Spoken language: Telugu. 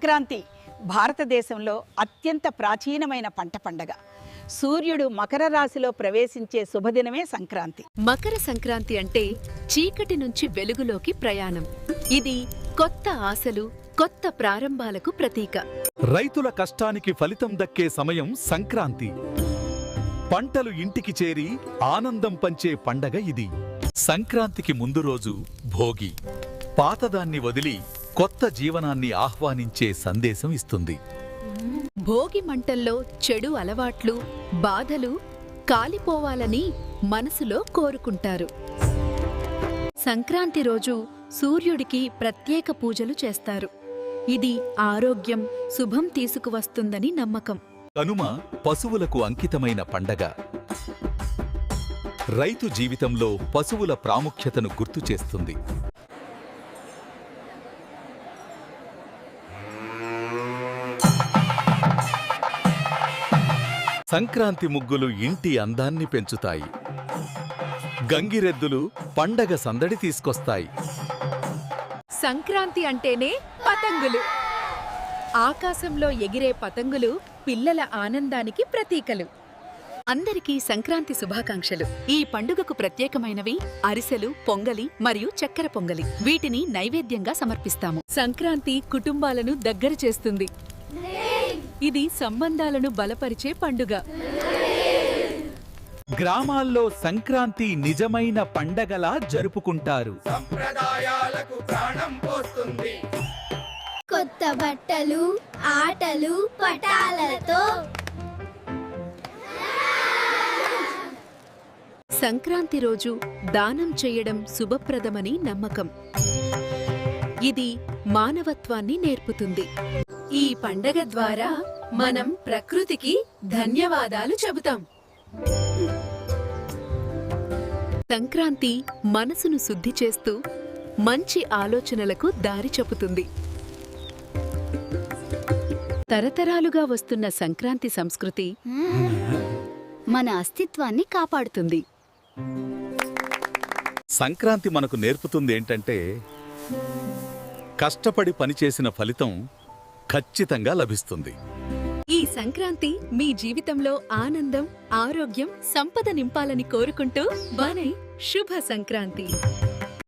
సంక్రాంతి భారతదేశంలో అత్యంత ప్రాచీనమైన పంట పండగ. సూర్యుడు మకర రాశిలో ప్రవేశించే శుభదినమే సంక్రాంతి. మకర సంక్రాంతి అంటే చీకటి నుంచి వెలుగులోకి ప్రయాణం. ఇది కొత్త ఆశలు కొత్త ప్రారంభాలకు ప్రతీక. రైతుల కష్టానికి ఫలితం దక్కే సమయం సంక్రాంతి. పంటలు ఇంటికి చేరి ఆనందం పంచే పండగ ఇది. సంక్రాంతికి ముందు రోజు భోగి. పాతదాన్ని వదిలి కొత్త జీవనాన్ని ఆహ్వానించే సందేశం ఇస్తుంది. భోగి మంటల్లో చెడు అలవాట్లు బాధలు కాలిపోవాలని మనసులో కోరుకుంటారు. సంక్రాంతి రోజు సూర్యుడికి ప్రత్యేక పూజలు చేస్తారు. ఇది ఆరోగ్యం శుభం తీసుకువస్తుందని నమ్మకం. కనుమ పశువులకు అంకితమైన పండగ. రైతు జీవితంలో పశువుల ప్రాముఖ్యతను గుర్తు చేస్తుంది. సంక్రాంతి ముగ్గులు ఇంటి అందాన్ని పెంచుతాయి. గంగిరెద్దులు పండగ సందడి తీసుకొస్తాయి. సంక్రాంతి అంటేనే పతంగులు. ఆకాశంలో ఎగిరే పతంగులు పిల్లల ఆనందానికి ప్రతీకలు. అందరికీ సంక్రాంతి శుభాకాంక్షలు. ఈ పండుగకు ప్రత్యేకమైనవి అరిసెలు పొంగలి మరియు చక్కెర పొంగలి. వీటిని నైవేద్యంగా సమర్పిస్తాము. సంక్రాంతి కుటుంబాలను దగ్గర చేస్తుంది. ఇది సంబంధాలను బలపరిచే పండుగ. గ్రామాల్లో సంక్రాంతి నిజమైన పండగలా జరుపుకుంటారు. కొత్త బట్టలు ఆటలు పటాలతో. సంక్రాంతి రోజు దానం చేయడం శుభప్రదమని నమ్మకం. ఇది మానవత్వాన్ని నేర్పుతుంది. ఈ పండగ ద్వారా మనం ప్రకృతికి ధన్యవాదాలు చెబుతాం. సంక్రాంతి మనసును శుద్ధి చేస్తూ మంచి ఆలోచనలకు దారి చెబుతుంది. తరతరాలుగా వస్తున్న సంక్రాంతి సంస్కృతి మన అస్తిత్వాన్ని కాపాడుతుంది. సంక్రాంతి మనకు నేర్పుతుంది ఏంటంటే కష్టపడి పనిచేసిన ఫలితం ఖచ్చితంగా లభిస్తుంది. ఈ సంక్రాంతి మీ జీవితంలో ఆనందం ఆరోగ్యం సంపద నింపాలని కోరుకుంటూ బనై శుభ సంక్రాంతి.